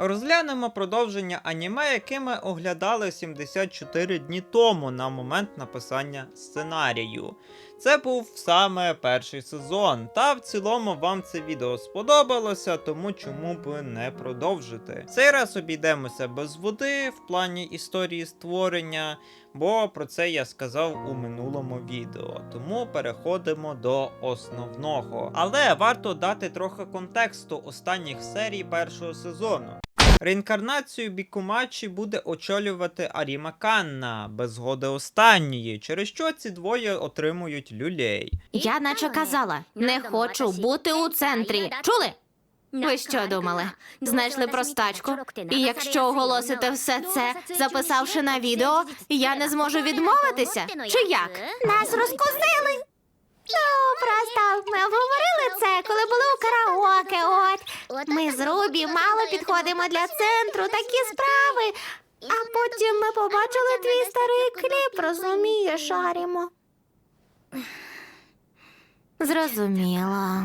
Розглянемо продовження аніме, яке ми оглядали 74 дні тому на момент написання сценарію. Це був саме перший сезон, та в цілому вам це відео сподобалося, тому чому б не продовжити. Цей раз обійдемося без води в плані історії створення, бо про це я сказав у минулому відео. Тому переходимо до основного. Але варто дати трохи контексту останніх серій першого сезону. Реінкарнацію Бікумачі буде очолювати Аріма Канна без згоди останньої, через що ці двоє отримують люлей. Я наче казала, не хочу бути у центрі. Чули? Ви що думали? Знайшли простачку? І якщо оголосите все це, записавши на відео, я не зможу відмовитися? Чи як? Нас розкусили. Ну, просто ми обговорили це, коли були у караоке. От ми з Рубі мало підходимо для центру, такі справи. А потім ми побачили твій старий кліп, розумієш, Арімо? Зрозуміло.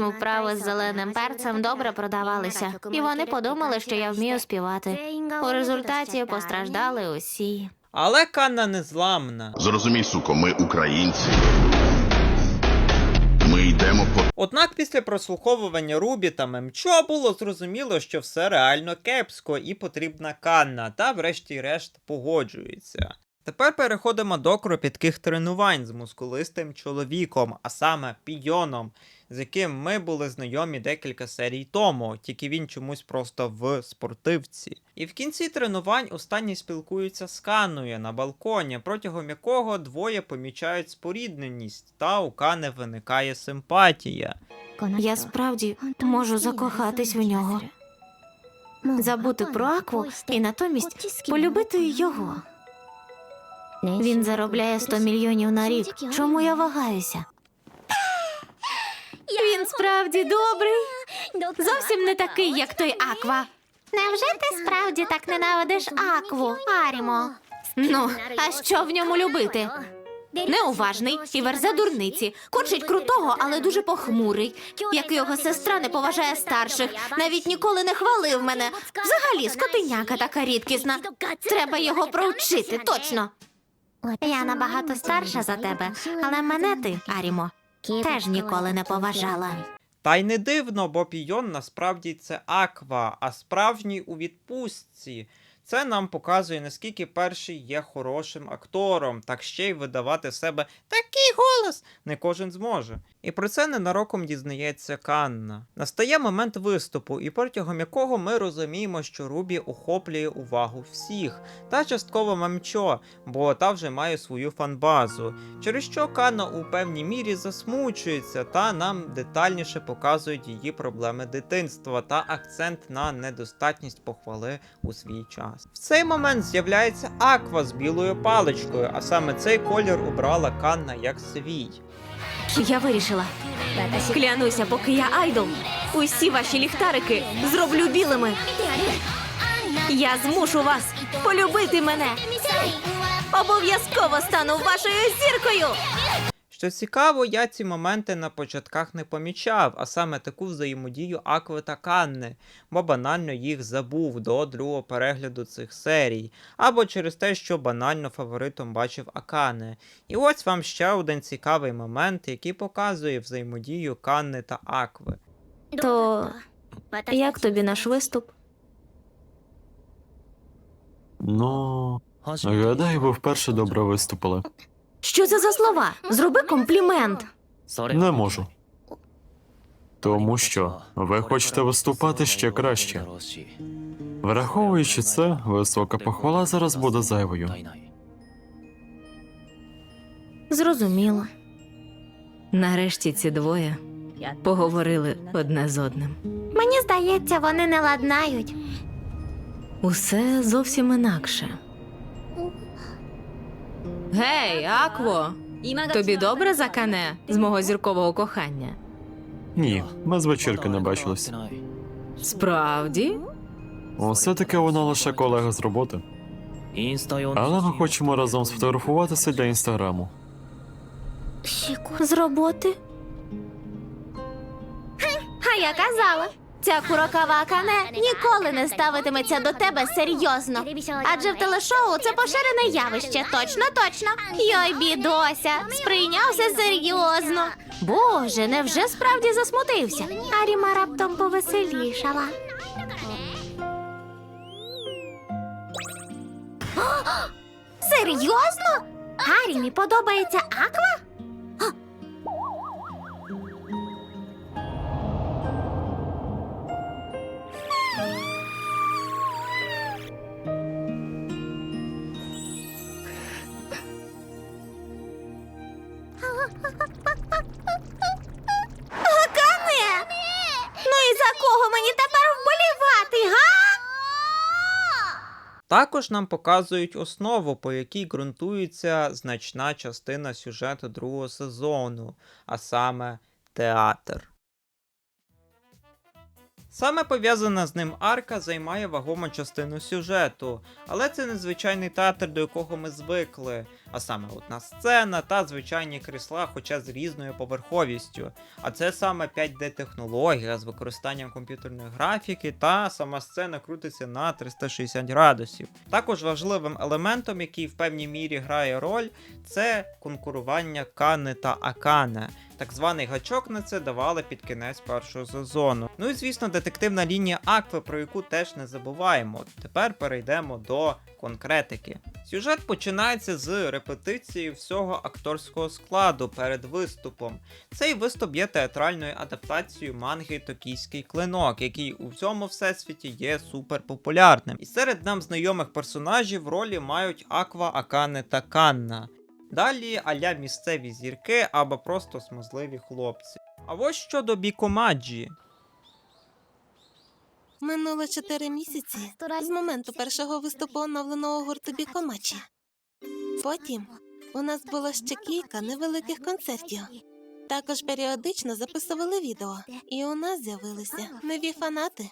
Вправи з зеленим перцем добре продавалися, і вони подумали, що я вмію співати. У результаті постраждали усі. Але Канна незламна. Зрозумій, суко, ми українці. Ми йдемо по Однак після прослуховування Рубі та Мемчо було зрозуміло, що все реально кепсько і потрібна Канна, та врешті-решт погоджується. Тепер переходимо до кропітких тренувань з мускулистим чоловіком, а саме Пійоном, з яким ми були знайомі декілька серій тому, тільки він чомусь просто в спортивці. І в кінці тренувань останні спілкуються з Каною на балконі, протягом якого двоє помічають спорідненість, та у Кани виникає симпатія. Я справді можу закохатись в нього, забути про Акву і натомість полюбити його. Він заробляє 100 мільйонів на рік. Чому я вагаюся? Він справді добрий. Зовсім не такий, як той Аква. Невже ти справді так ненавидиш Акву, Арімо? Ну, а що в ньому любити? Неуважний і верзе дурниці. Курчить крутого, але дуже похмурий. Як його сестра не поважає старших, навіть ніколи не хвалив мене. Взагалі, скотиняка така рідкісна. Треба його провчити, точно. Я набагато старша за тебе, але мене ти, Арімо, теж ніколи не поважала. Та й не дивно, бо Пійон насправді це Аква, а справжній у відпустці. Це нам показує, наскільки перший є хорошим актором, так ще й видавати себе такий голос не кожен зможе. І про це ненароком дізнається Канна. Настає момент виступу, і протягом якого ми розуміємо, що Рубі охоплює увагу всіх, та частково Мемчо, бо та вже має свою фанбазу. Через що Канна у певній мірі засмучується, та нам детальніше показують її проблеми дитинства та акцент на недостатність похвали у свій час. В цей момент з'являється Аква з білою паличкою, а саме цей колір обрала Канна як свій. Я вирішила. Клянуся, поки я айдол, усі ваші ліхтарики зроблю білими. Я змушу вас полюбити мене. Обов'язково стану вашою зіркою. Що цікаво, я ці моменти на початках не помічав, а саме таку взаємодію Акви та Канни, бо банально їх забув до другого перегляду цих серій, або через те, що банально фаворитом бачив Акане. І ось вам ще один цікавий момент, який показує взаємодію Канни та Акви. То як тобі наш виступ? Ну, гадаю, ви вперше добре виступили. Що це за слова? Зроби комплімент. Не можу. Тому що ви хочете виступати ще краще. Враховуючи це, висока похвала зараз буде зайвою. Зрозуміло. Нарешті ці двоє поговорили одне з одним. Мені здається, вони не ладнають. Усе зовсім інакше. Гей, Акво! Тобі добре закане з мого зіркового кохання? Ні, ми з вечірки не бачились. Справді? Усе таки вона лише колега з роботи. Але ми хочемо разом сфотографуватися для інстаграму. З роботи? А я казала. Ця курокава Акане ніколи не ставитиметься до тебе серйозно. Адже в телешоу це поширене явище. Точно, точно. Йой, бідося, сприйнявся серйозно. Боже, невже справді засмутився? Аріма раптом повеселішала. Серйозно? Арімі подобається Аква? Також нам показують основу, по якій ґрунтується значна частина сюжету другого сезону, а саме театр. Саме пов'язана з ним арка займає вагому частину сюжету, але це не звичайний театр, до якого ми звикли, а саме одна сцена та звичайні крісла, хоча з різною поверховістю. А це саме 5D-технологія з використанням комп'ютерної графіки, та сама сцена крутиться на 360 градусів. Також важливим елементом, який в певній мірі грає роль, це конкурування Кане та Акане. Так званий гачок на це давали під кінець першого сезону. Ну і звісно, детективна лінія Акви, про яку теж не забуваємо. Тепер перейдемо до конкретики. Сюжет починається з репетиції всього акторського складу перед виступом. Цей виступ є театральною адаптацією манги Токійський клинок, який у всьому всесвіті є суперпопулярним. І серед нам знайомих персонажів ролі мають Аква, Акане та Канна. Далі аля місцеві зірки або просто смазливі хлопці. А ось щодо Бікомаджі. Минуло чотири місяці з моменту першого виступу оновленого гурту Бікомачі. Потім у нас було ще кілька невеликих концертів. Також періодично записували відео, і у нас з'явилися нові фанати.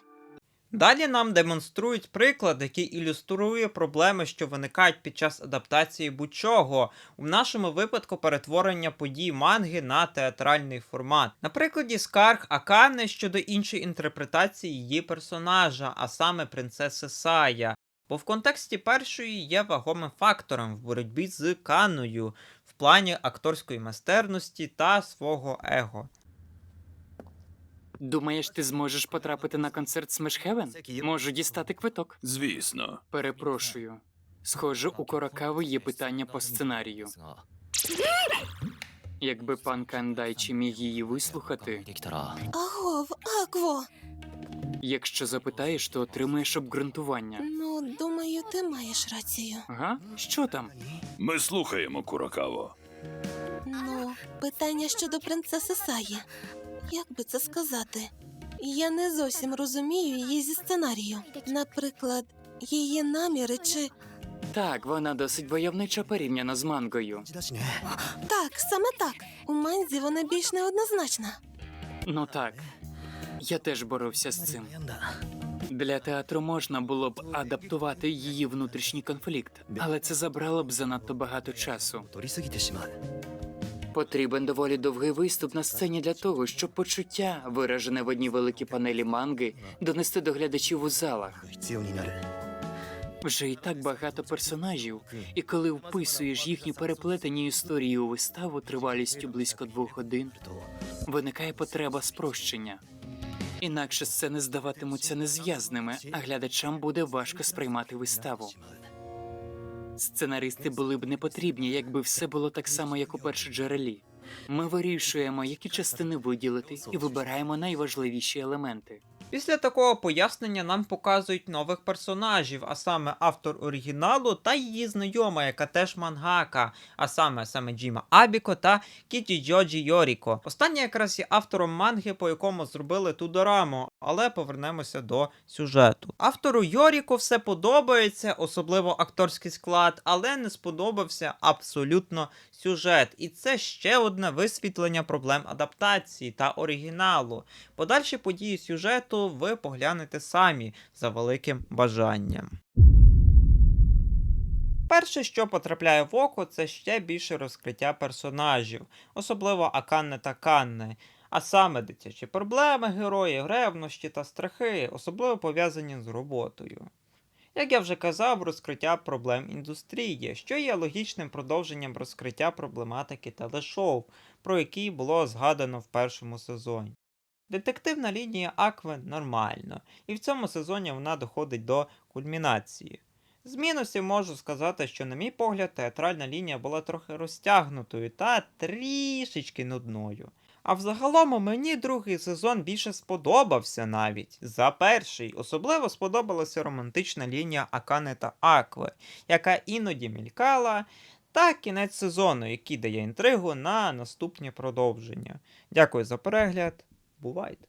Далі нам демонструють приклад, який ілюструє проблеми, що виникають під час адаптації будь-чого, у нашому випадку перетворення подій манги на театральний формат. На прикладі скарг Акане щодо іншої інтерпретації її персонажа, а саме принцеси Сая. Бо в контексті першої є вагомим фактором в боротьбі з Каною в плані акторської майстерності та свого его. Думаєш, ти зможеш потрапити на концерт Smash Heaven? Можу дістати квиток. Звісно. Перепрошую. Схоже, у Корокави є питання по сценарію. Якби пан Кандайчі міг її вислухати, Агов, Акво! Якщо запитаєш, то отримаєш обґрунтування. Ну, думаю, ти маєш рацію. Ага? Що там? Ми слухаємо Курокаво. Ну, питання щодо принцеси Саї. Як би це сказати? Я не зовсім розумію її зі сценарію. Наприклад, її наміри чи Так, вона досить войовнича порівняно з мангою. так, саме так. У манзі вона більш неоднозначна. Ну так. Я теж боровся з цим. Для театру можна було б адаптувати її внутрішній конфлікт, але це забрало б занадто багато часу. Потрібен доволі довгий виступ на сцені для того, щоб почуття, виражене в одній великій панелі манги, донести до глядачів у залах. Вже і так багато персонажів, і коли вписуєш їхні переплетені історії у виставу тривалістю близько двох годин, виникає потреба спрощення. Інакше сцени здаватимуться незв'язними, а глядачам буде важко сприймати виставу. Сценаристи були б не потрібні, якби все було так само, як у першоджерелі. Ми вирішуємо, які частини виділити, і вибираємо найважливіші елементи. Після такого пояснення нам показують нових персонажів, а саме автор оригіналу та її знайома, яка теж мангака, а саме саме Джіма Абіко та Кіті Джоджі Йоріко. Остання якраз є автором манги, по якому зробили ту дораму, але повернемося до сюжету. Автору Йоріко все подобається, особливо акторський склад, але не сподобався абсолютно сюжет. І це ще одне висвітлення проблем адаптації та оригіналу. Подальші події сюжету ви поглянете самі за великим бажанням. Перше, що потрапляє в око, це ще більше розкриття персонажів, особливо Аканне та Канне. А саме дитячі проблеми героїв, ревнощі та страхи, особливо пов'язані з роботою. Як я вже казав, розкриття проблем індустрії, що є логічним продовженням розкриття проблематики телешоу, про які було згадано в першому сезоні. Детективна лінія Акви нормально, і в цьому сезоні вона доходить до кульмінації. З мінусів можу сказати, що, на мій погляд, театральна лінія була трохи розтягнутою та трішечки нудною. А взагалом мені другий сезон більше сподобався навіть за перший. Особливо сподобалася романтична лінія Акане та Акви, яка іноді мількала, та кінець сезону, який дає інтригу на наступні продовження. Дякую за перегляд. Бувайте!